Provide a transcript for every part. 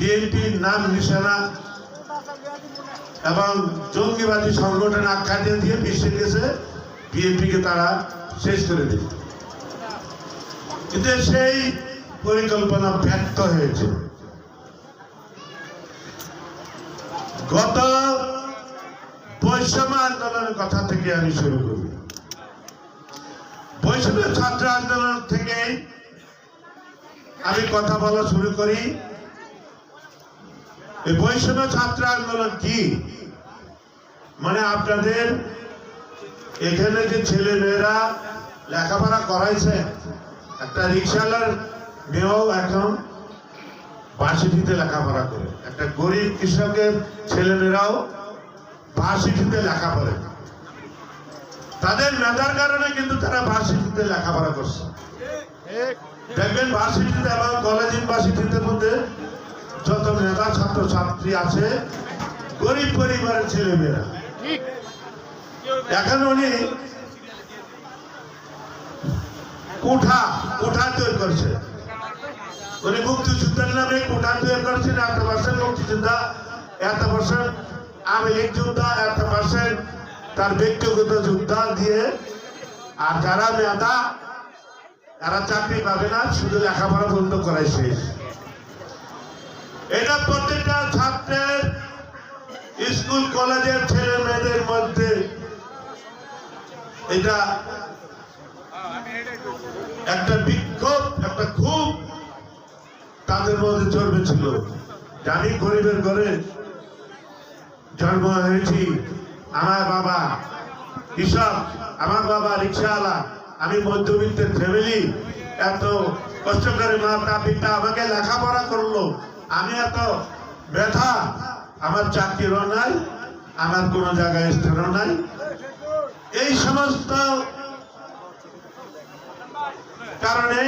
বিএনপির নাম নিশানা এবং জঙ্গিবাদী সংগঠন আখ্যা দিয়ে দিয়ে বিশ্বে গেছে বিএনপিকে তারা শেষ করে দিল। কিন্তু সেই পরিকল্পনা ব্যর্থ হয়েছে। গত বৈষম্য আন্দোলনের কথা থেকে আমি শুরু করি। বৈষম্য ছাত্র আন্দোলন থেকে আমি কথা বলা শুরু করি। এই বৈষম্য ছাত্র আন্দোলন কি? মানে আপনাদের এখানে যে ছেলে মেয়েরা লেখাপড়া করাইছে, একটা রিক্সাওয়ালার মেয়েও এখন বার্ষিকীতে লেখাপড়া করে। একটা গরিব কৃষকের ছেলেমেয়েরাও বার্ষিকীতে লেখা পড়ে তাদের মেধার কারণে কিন্তু তারা বার্ষিকীতে লেখাপড়া করছে। দেখবেন ভার্সিটিতে এবং কলেজ ইউনিভার্সিটিতে মধ্যে যত মেধা ছাত্র ছাত্রী আছে, গরিব পরিবারের ছেলে মেয়েরা এখন উনি কুঠা কুঠা তৈরি করছে। উনি মুক্তিযুদ্ধের নামে কুঠা তৈরি করছেন, এত পার্সেন্ট মুক্তিযোদ্ধা, এত পার্সেন্ট আমেরিক যোদ্ধা, এত পার্সেন্ট তার ব্যক্তিগত যোদ্ধা দিয়ে। আর যারা মেধা এরা চাকরি পাবে না, শুধু লেখাপড়া বন্ধ করাই শেষ। এটা প্রত্যেকটা ছাত্রের স্কুল, কলেজের ছেলে মেয়েদের মধ্যে এটা একটা বিক্ষোভ, একটা খুব তাদের মধ্যে জন্মেছিল জানি গরিবের ঘরে জন্ম হয়েছি, আমার বাবা কৃষক, আমার বাবা রিক্সাওয়ালা, আমি মধ্যবিত্তের ফ্যামিলি এত কষ্ট করে মাতা পিতা আমাকে লেখাপড়া করল। আমি এত ব্যথা, আমার চাকরিরও নাই, আমার কোনো জায়গায় স্থানও নাই। এই সমস্ত কারণে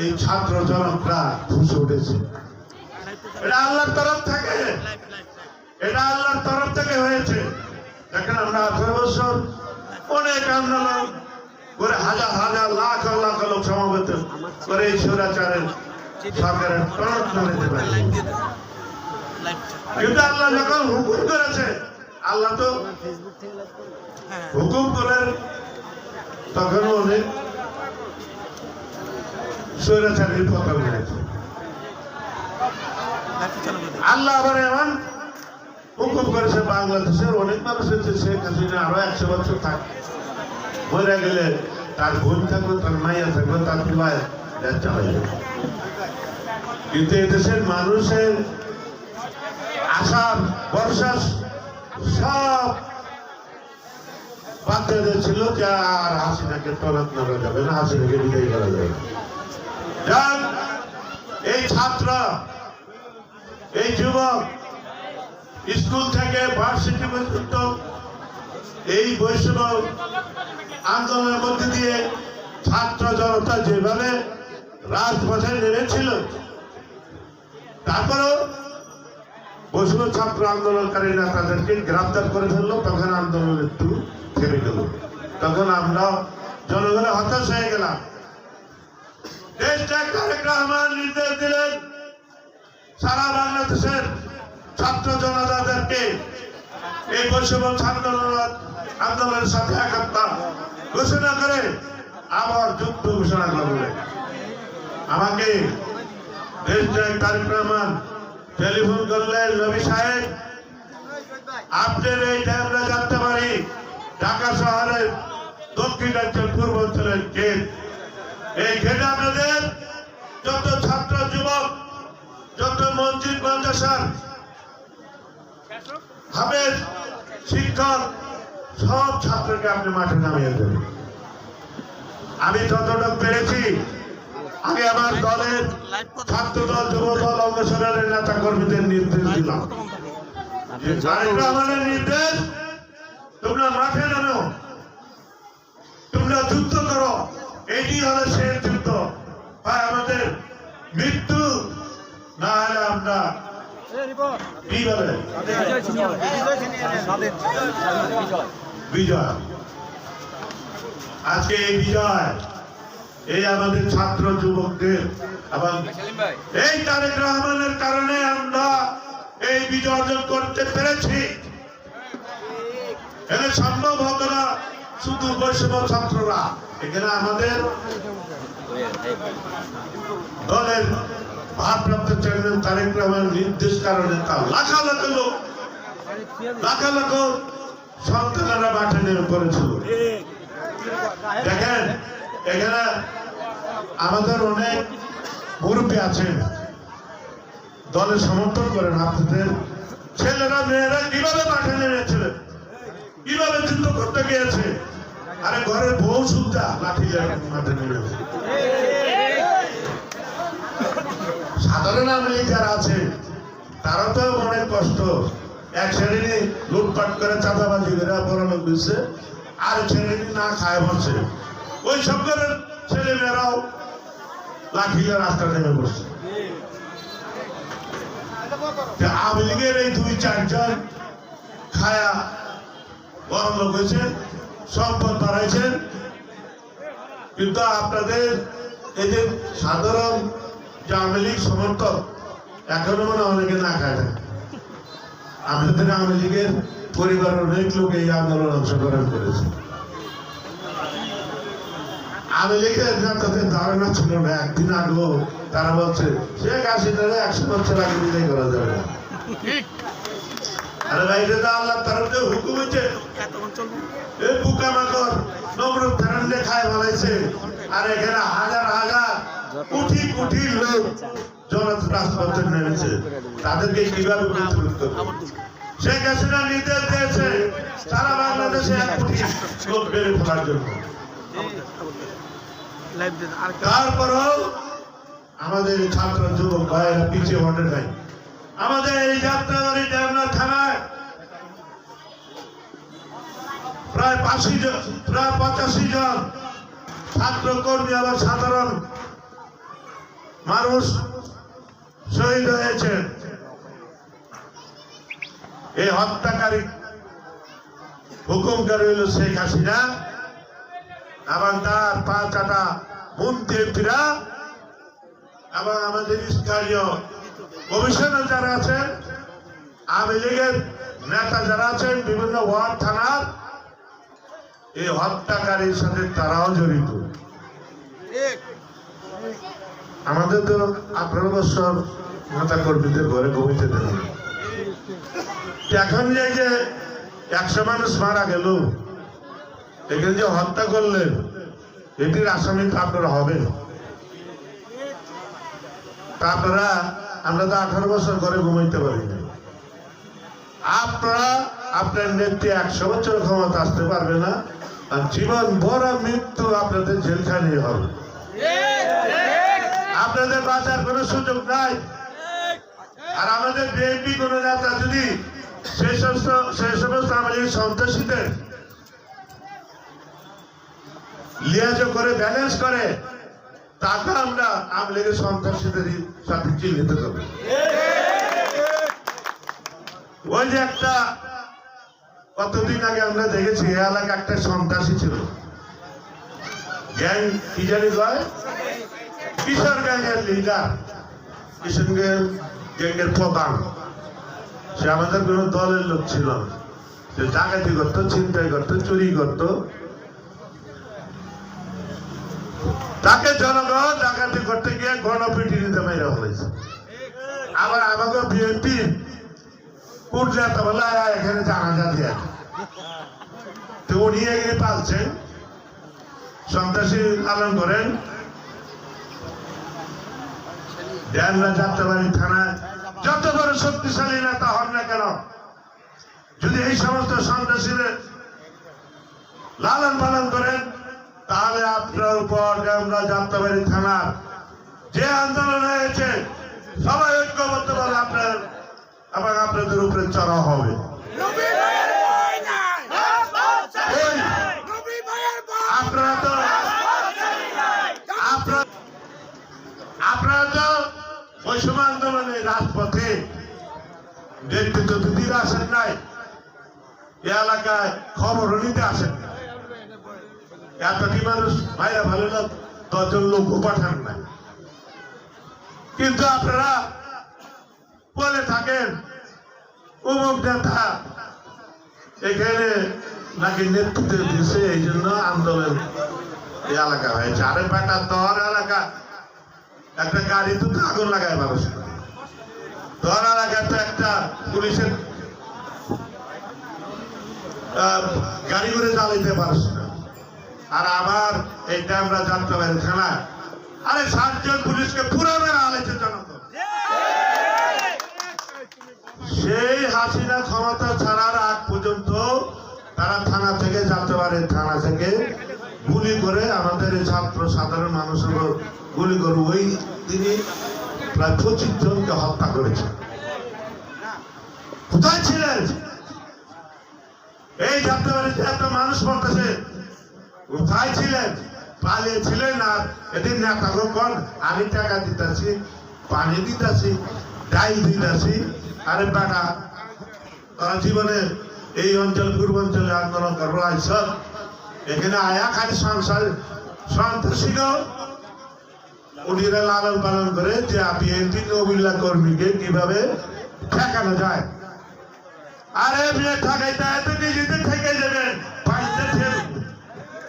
এই ছাত্র জনকরা ফুসে উঠেছে। এটা আল্লাহর তরফ থেকে, এটা আল্লাহর তরফ থেকে হয়েছে। দেখেন আমরা আঠারো বছর অনেক আন্দোলন করে হাজার হাজার, লাখ লাখ লোক সমাবেত করে এই স্বৈরাচারের সরকারের কিন্তু আল্লাহ যখন হুকুম করেছে আল্লাহ তো হুকুম করেন তখন অনেক স্বৈরাচারের পতন হয়েছে আল্লাহ আবার এমন হুকুম করেছে বাংলাদেশের অনেক মানুষ হচ্ছে শেখ হাসিনা আরও একশো বছর থাকে। মরে গেলে তার বোন থাকবে তার মাইয়া থাকবে তার দেশ চালাই যাবে। কিন্তু এদেশের মানুষের আশা ভরসা সব বাচ্চাদের ছিল যে আর হাসিনাকে তলাত নেওয়া যাবে না, হাসিনাকে বিদায় করা যাবে। এই ছাত্র, এই যুবক, স্কুল থেকে ভার্সিটি পর্যন্ত এই বৈষম্য আন্দোলনের মধ্যে দিয়ে ছাত্র জনতা যেভাবে রাজপথে নেমেছিল তারপরেও বৈষ্ণব ছাত্র আন্দোলনকারীরা তাদেরকে গ্রেফতার করে ফেলল, তখন আন্দোলন একটু থেমে গেল। তখন আমরা জনগণে হতাশ হয়ে গেলাম। এই আন্দোলনের ঘোষণা করে আবার যুদ্ধ ঘোষণা আমাকে টেলিফোন করলেন সাহেব আপনার জানতে পারি, ঢাকা শহরের দক্ষিণাঞ্চল পূর্বাঞ্চলের গেট এই গেটে আপনাদের যত ছাত্র, যুবক, যত মসজিদ, মাদ্রাসার শিক্ষক, সব ছাত্রকে আপনি মাঠে নামিয়ে দেবেন। আমি যতটা পেরেছি আগে আমার দলের ছাত্র দল যুব দল অঙ্গসরের নেতা কর্মীদের নির্দেশ দিলাম। রহমানের নির্দেশ তোমরা মাঠে নামো। তোমরা যুদ্ধ করো। এটি হলো শেষ যুদ্ধ। হয় আমাদের মৃত্যু না হলে আমরা বিজয়। আজকে এই বিজয়। এই আমাদের ছাত্র যুবকদের, এবং এই তারেক রহমানের কারণে বিজয় অর্জন করতে পেরেছি। এখানে সম্ভব হতো না শুধু বৈষম্য ছাত্ররা, এখানে আমাদের দলের ভারপ্রাপ্ত চেয়ারম্যান তারেক রহমান নির্দেশ কারণে তার লাখা লাখা লোক লাখা লাখ সন্তানেরা মাঠে নেমে পড়েছিল দেখেন, এখানে আমাদের অনেক মুরব্বী আছেন দলের সমর্থন করেন আপনাদের। ছেলেরা, মেয়েরা কীভাবে মাঠে নেমেছিলেন কীভাবে যুদ্ধ করতে গিয়েছে? আরে ঘরের বউ সুদ্ধা লাঠি মাঠে নেমেছে। সাধারণ আমেরিক যারা আছে তারা তো অনেক কষ্ট। এক শ্রেণি লুটপাট করে চাঁদাবাজি করে পড়ানো দিচ্ছে আর শ্রেণি না খায় বসে ওই সব করে ছেলে মেয়েরাও লাঠিলে রাস্তা নেমে বসছে আওয়ামী লীগের এই দুই চারজন খায়া বড় লোক হয়েছে সম্পদ বাড়াইছেন। কিন্তু আপনাদের এই যে সাধারণ আওয়ামী লীগ সমর্থক, এখনও মনে অনেকে না খায় থাকে আমাদের আওয়ামী লীগের পরিবারের অনেক লোক এই আন্দোলন অংশগ্রহণ করেছে। আওয়ামী লীগের নেতাদের ধারণা ছিল না, একদিন তারা বলছে একশো বছর আগে বিদায় করা যাবে না। তাদেরকে কীভাবে নির্দেশ দিয়েছে, সারা বাংলাদেশে এক কোটি লোক বেড়ে ফেলার জন্য। আমাদের ছাত্র যুবক পিছিয়ে হটে নাই। আমাদের এই যাত্রাবাড়ি থানায় প্রায় পাঁচি জন, প্রায় পঁচাশি জন ছাত্র কর্মী আবার সাধারণ মানুষ শহীদ হয়েছেন। এই হত্যাকারী হুকুমকারী হইল শেখ হাসিনা। এবং তার পাঁচ আটা মন্ত্রীরা এবং আমাদের স্থানীয় কমিশনার যারা আছেন, আওয়ামী লীগের নেতা যারা আছেন, বিভিন্ন ওয়ার্ড থানার, এই হত্যাকারীর সাথে তারাও জড়িত। আমাদের তো আঠারো বছর নেতা কর্মীদের ঘরে ঘুমিতে দেন এখন যে একশো মানুষ মারা গেল এখানে যে হত্যা করলেন, এটির আসামি তো আপনারা হবেন। তা আপনারা, আমরা তো আঠারো বছর ঘরে ঘুমাইতে পারি আপনারা, আপনার নেত্রী একশো বছর ক্ষমতা আসতে পারবে না, আর জীবন বড় মৃত্যু আপনাদের জেলখানে হবে। আপনাদের বাঁচার কোনো সুযোগ নাই। আর আমাদের বিএনপি কোন নেতা যদি সেই সমস্ত সেই সমস্ত আমাদের সন্ত্রাসীদের লিয়াজ করে, ব্যালেন্স করে তাকে আমরা আওয়ামী সন্ত্রাসীদের সাথে চিহ্নিত করব। ওই যে একটা, কতদিন আগে আমরা দেখেছি এলাকা একটা সন্ত্রাসী ছিল। গ্যাং, কি জানি কিশোর গ্যাংয়ের লিডার কিশোর গ্যাংয়ের প্রধান। সে আমাদের কোন দলের লোক ছিল। সে ডাকাতি করতো, ছিনতাই করতো, চুরি করতো। তাকে জনগণ ডাকাতি করতে গিয়ে গণপিটিতে মেরে হয়েছে আবার আমাকে বিএনপি কুটজাতে বলে "আয়, আয়, এখানে জানাজা দিয়ে। আয়।" তো উনি এগিয়ে পালছেন। সন্ত্রাসী পালন করেন। যাত্রাবাড়ি থানায়। যত বড় শক্তিশালী নেতা হন না কেন যদি এই সমস্ত সন্ত্রাসীদের লালন পালন করেন তাহলে আপনার উপর আমরা যাত্রাবাড়ি থানার যে আন্দোলন হয়েছে, সবাই ঐক্যবদ্ধ ভাবে আপনার এবং আপনাদের উপরে চড়া হবে। আপনারা তো আপনারা তো আন্দোলনে রাজপথে নেতৃত্ব দিদিরা আসেন নাই, এ এলাকায় খবর নিতে আসেন এতটি মানুষ ভাইরা ভালো না, দশজন লোক পাঠান না কিন্তু আপনারা বলে থাকেন, অমুক নেতা এখানে নাকি নেতৃত্ব দিয়েছে, এই জন্য আন্দোলন এলাকা হয়েছে। আরে বেটা তোর এলাকা, একটা গাড়ি তো আগুন লাগায় মানুষ তোর এলাকায় তো একটা পুলিশের গাড়ি করে জ্বালাইতে পারছ আর আবার আমরা যাত্রা বাইরে থানা। আরে সাতজন পুলিশকে পুরো আলাইছে জনতা। সেই হাসিনা ক্ষমতা ছাড়ার আগ পর্যন্ত তারা থানা থেকে যাত্রাবাড়ি থানা থেকে গুলি করে আমাদের ছাত্র সাধারণ মানুষের গুলি করে ওই তিনি প্রায় পঁচিশ জনকে হত্যা করেছেন কোথায় ছিলেন? এই যাত্রাবাড়িতে এত মানুষ মরতেছে। কোথায় ছিলেন? পালিয়েছিলেন আর এদিন নেতা কোন আমি টাকা দিতেছি, পানি দিতেছি, ডাইল দিতেছি। আরে বেটা, তারা জীবনে এই অঞ্চল পূর্বাঞ্চলে আন্দোলন করব, আইস? এখানে আয়া খালি সংসার সন্ত্রাসীগ উনিরা লালন পালন করে যে বিএনপি নবিল্লা কর্মীকে কীভাবে ঠেকানো যায়। আরে বিয়ে ঠেকাইতে নিজেদের ঠেকে যাবেন। পাইতে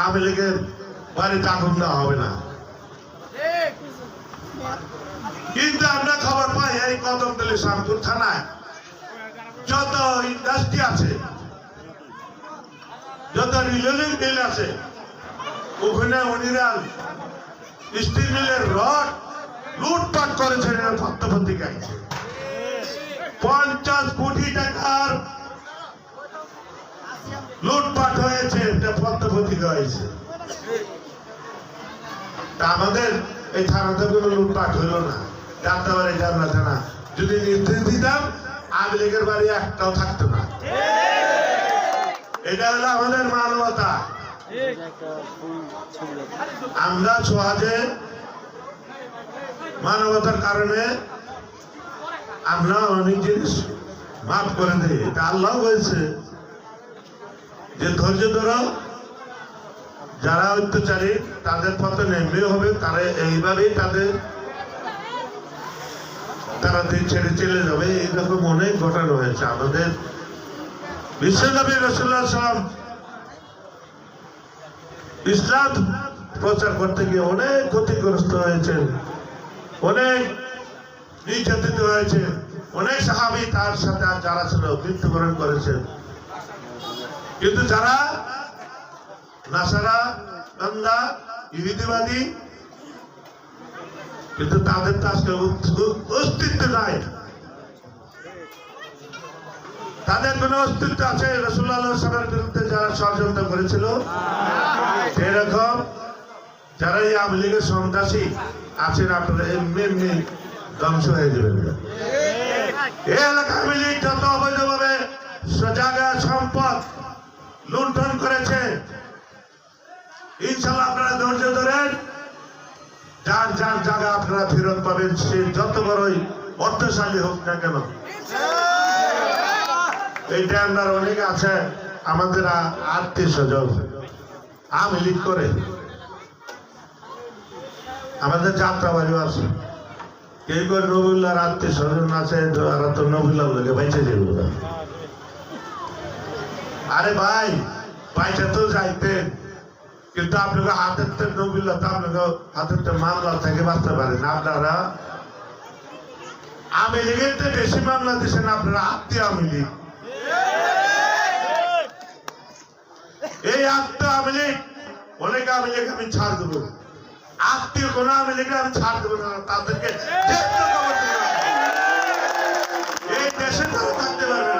আওয়ামী লীগের বাড়িতে আগুন দেওয়া হবে না। কিন্তু আমরা খবর পাই এই কদমতলী শামপুর থানায় যত ইন্ডাস্ট্রি আছে, যত রিলেলিং মিল আছে, ওখানে উনিরা স্টিল মিলের রড লুটপাট করেছে পত্রপত্রিকায় পঞ্চাশ কোটি টাকার লুটপাট হয়েছে হয়েছে আমাদের এই থানাতে কোনো লুটপাট হইল না। যদি নির্দেশ দিতাম বাড়ি একটাও থাকতো না। এটা হলো আমাদের মানবতা। আমরা সহজে মানবতার কারণে আমরা অনেক জিনিস মাফ করে দিই। এটা আল্লাহ বলছে। যে ধৈর্য ধরো, যারা অত্যাচারী তাদের পথে নেমে হবে, তারা এইভাবেই তাদের, তারা দিন ছেড়ে চলে যাবে, এইরকম অনেক ঘটনা হয়েছে আমাদের। বিশ্বনবী রসুল্লাহ সালাম ইসলাম প্রচার করতে গিয়ে অনেক ক্ষতিগ্রস্ত হয়েছেন, অনেক নির্যাতিত হয়েছে অনেক সাহাবি তার সাথে যারা ছিল মৃত্যুবরণ করেছেন। কিন্তু যারা নাসারা গন্ধা ইহুদিবাদী, কিন্তু তাদের তো আজকে অস্তিত্ব নাই। তাদের কোন অস্তিত্ব আছে? রসুল্লাহ সালের বিরুদ্ধে যারা ষড়যন্ত্র করেছিল, সেরকম যারা এই আওয়ামী লীগের সন্ত্রাসী আছেন, আপনারা এমনি এমনি ধ্বংস হয়ে যাবেন। এই এলাকা আওয়ামী লীগ যত অবৈধভাবে জায়গা সম্পদ লুণ্ঠন করেছে। ইনশাল্লাহ আপনারা ধৈর্য ধরেন। যার যার জায়গা আপনারা ফেরত পাবেন, সে যত বড়ই অর্থশালী হোক না কেন। এইটা আপনার অনেক আছে, আমাদের আত্মীয় স্বজন, আমি লিখ করে। আমাদের যাত্রা বাড়ি আছে। কেউ কেউ নবুল্লার আত্মীয় স্বজন আছে যারা তো নবুল্লার লোকে বেঁচে যাবে। আরে ভাই বাইচে তো যাইতেন কিন্তু আপনাকে হাতের তো নবুল্লা তো আপনাকে হাতের তো মামলা থেকে বাঁচতে পারেন আপনারা? আমি লীগের তো বেশি মামলা দিচ্ছেন আপনারা আত্মীয় আমি লীগ। এই আত্মীয় আমি লীগ, অনেক আমি লীগ আমি ছাড় দেবো। আত্মীয় কোন আমি লীগ আমি ছাড় দেবো না, তাদেরকে। এই দেশে তারা থাকতে পারবে